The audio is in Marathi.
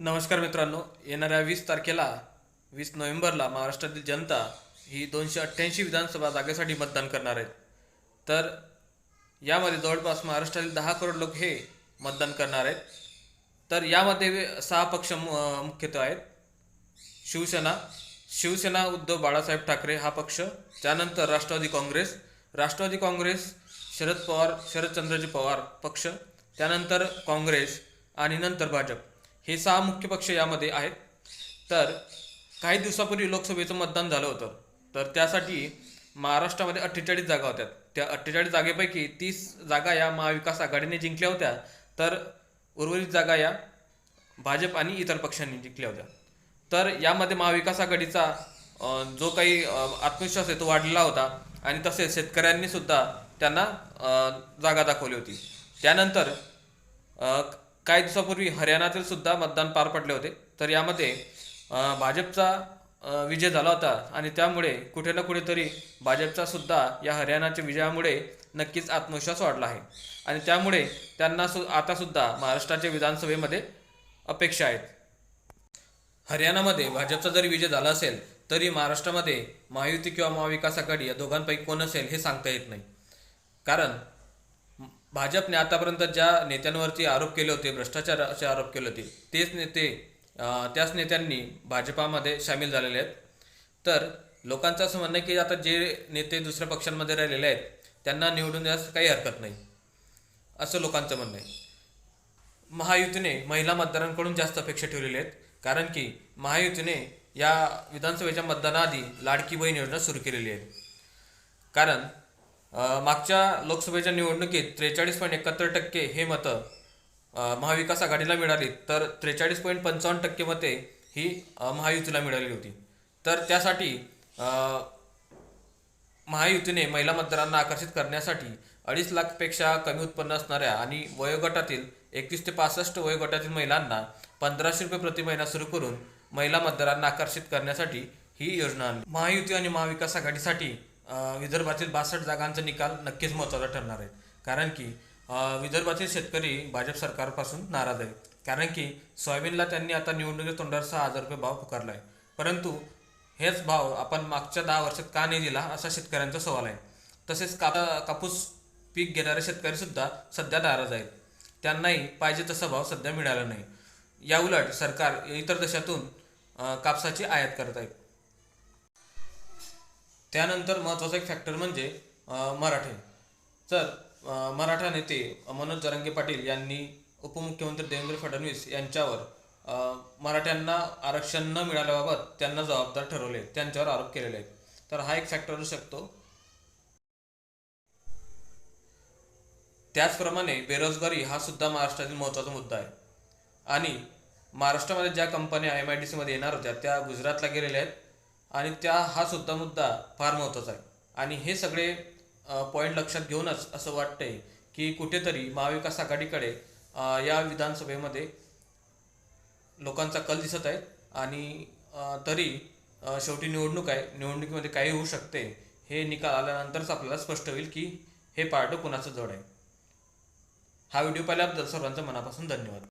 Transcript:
नमस्कार मित्रांनो येणाऱ्या वीस तारखेला वीस नोव्हेंबरला महाराष्ट्रातील जनता ही दोनशे अठ्ठ्याऐंशी विधानसभा जागेसाठी मतदान करणार आहेत तर यामध्ये जवळपास महाराष्ट्रातील दहा करोड लोक हे मतदान करणार आहेत. तर यामध्ये सहा पक्ष मु- मुख्यतः आहेत. शिवसेना शिवसेना उद्धव बाळासाहेब ठाकरे हा पक्ष त्यानंतर राष्ट्रवादी काँग्रेस राष्ट्रवादी काँग्रेस शरद पवार शरदचंद्रजी पवार पक्ष त्यानंतर काँग्रेस आणि नंतर भाजप. हे सहा मुख्य पक्ष यामध्ये आहेत. तर काही दिवसापूर्वी लोकसभेचं मतदान झालं होतं. तर त्यासाठी महाराष्ट्रामध्ये अठ्ठेचाळीस जागा होत्या. त्या अठ्ठेचाळीस जागेपैकी तीस जागा या महाविकास आघाडीने जिंकल्या होत्या. तर उर्वरित जागा या भाजप आणि इतर पक्षांनी जिंकल्या होत्या. तर यामध्ये महाविकास आघाडीचा जो काही आत्मविश्वास आहे तो वाढलेला होता. आणि तसेच शेतकऱ्यांनी सुद्धा त्यांना जागा दाखवली होती. त्यानंतर काही दिवसापूर्वी हरियाणातील सुद्धा मतदान पार पडले होते. तर यामध्ये भाजपचा विजय झाला होता आणि त्यामुळे कुठे ना कुठेतरी भाजपचा सुद्धा या हरियाणाच्या विजयामुळे नक्कीच आत्मविश्वास वाढला आहे. आणि त्यामुळे त्यांना सु आतासुद्धा महाराष्ट्राच्या विधानसभेमध्ये अपेक्षा आहेत. हरियाणामध्ये भाजपचा जरी विजय झाला असेल तरी महाराष्ट्रामध्ये महायुती किंवा महाविकास आघाडी या दोघांपैकी कोण असेल हे सांगता येत नाही. कारण भाजपने आतापर्यंत ज्या नेत्यांवरती आरोप केले होते भ्रष्टाचाराचे आरोप केले होते तेच नेते त्याच नेत्यांनी भाजपामध्ये सामील झालेले आहेत. तर लोकांचं असं म्हणणं आहे की आता जे नेते दुसऱ्या पक्षांमध्ये राहिलेले आहेत त्यांना निवडून द्यास काही हरकत नाही. असं लोकांचं म्हणणं आहे. महायुतीने महिला मतदारांकडून जास्त अपेक्षा ठेवलेल्या आहेत कारण की महायुतीने या विधानसभेच्या मतदानाआधी लाडकी बहीण योजना सुरू केलेली आहे. कारण मागच्या लोकसभेच्या निवडणुकीत त्रेचाळीस पॉईंट एकाहत्तर टक्के हे मतं महाविकास आघाडीला मिळाली. तर त्रेचाळीस पॉईंट पंचावन्न टक्के मते ही महायुतीला मिळाली होती. तर त्यासाठी महायुतीने महिला मतदारांना आकर्षित करण्यासाठी अडीच लाखपेक्षा कमी उत्पन्न असणाऱ्या आणि वयोगटातील एकवीस ते पासष्ट वयोगटातील महिलांना पंधराशे रुपये प्रति महिना सुरू करून महिला मतदारांना आकर्षित करण्यासाठी ही योजना आणली. महायुती आणि महाविकास आघाडीसाठी विदर्भातील बासष्ट जागांचा निकाल नक्कीच महत्त्वाचा ठरणार आहे. कारण की विदर्भातील शेतकरी भाजप सरकारपासून नाराज आहे कारण की सोयाबीनला त्यांनी आता निवडणुकीत तोंडावर सहा हजार रुपये भाव पुकारला आहे परंतु हेच भाव आपण मागच्या दहा वर्षात का नाही दिला असा शेतकऱ्यांचा सवाल आहे. तसेच कापा कापूस पीक घेणारे शेतकरी सुद्धा सध्या नाराज आहेत. त्यांनाही पाहिजे तसा भाव सध्या मिळाला नाही. याउलट सरकार इतर देशातून कापसाची आयात करत आहे त्यानंतर महत्त्वाचा एक फॅक्टर म्हणजे मराठे. तर मराठा नेते मनोज जरांगे पाटील यांनी उपमुख्यमंत्री देवेंद्र फडणवीस यांच्यावर मराठ्यांना आरक्षण न मिळाल्याबाबत त्यांना जबाबदार ठरवले त्यांच्यावर आरोप केलेले आहेत. तर हा एक फॅक्टर असू शकतो. त्याचप्रमाणे बेरोजगारी हा सुद्धा महाराष्ट्रातील महत्त्वाचा मुद्दा आहे. आणि महाराष्ट्रामध्ये ज्या कंपन्या एम आय डी सीमध्ये येणार होत्या त्या गुजरातला गेलेल्या आहेत. आणि त्या हा सुद्धा मुद्दा फार महत्त्वाचा आहे. आणि हे सगळे पॉईंट लक्षात घेऊनच असं वाटतंय की कुठेतरी महाविकास आघाडीकडे या विधानसभेमध्ये लोकांचा कल दिसत आहे. आणि तरी शेवटी निवडणूक आहे. निवडणुकीमध्ये काही होऊ शकते. हे निकाल आल्यानंतरच आपल्याला स्पष्ट होईल की हे पार्ट कुणाचं जड आहे. हा व्हिडिओ पाहिल्याबद्दल सर्वांचं मनापासून धन्यवाद.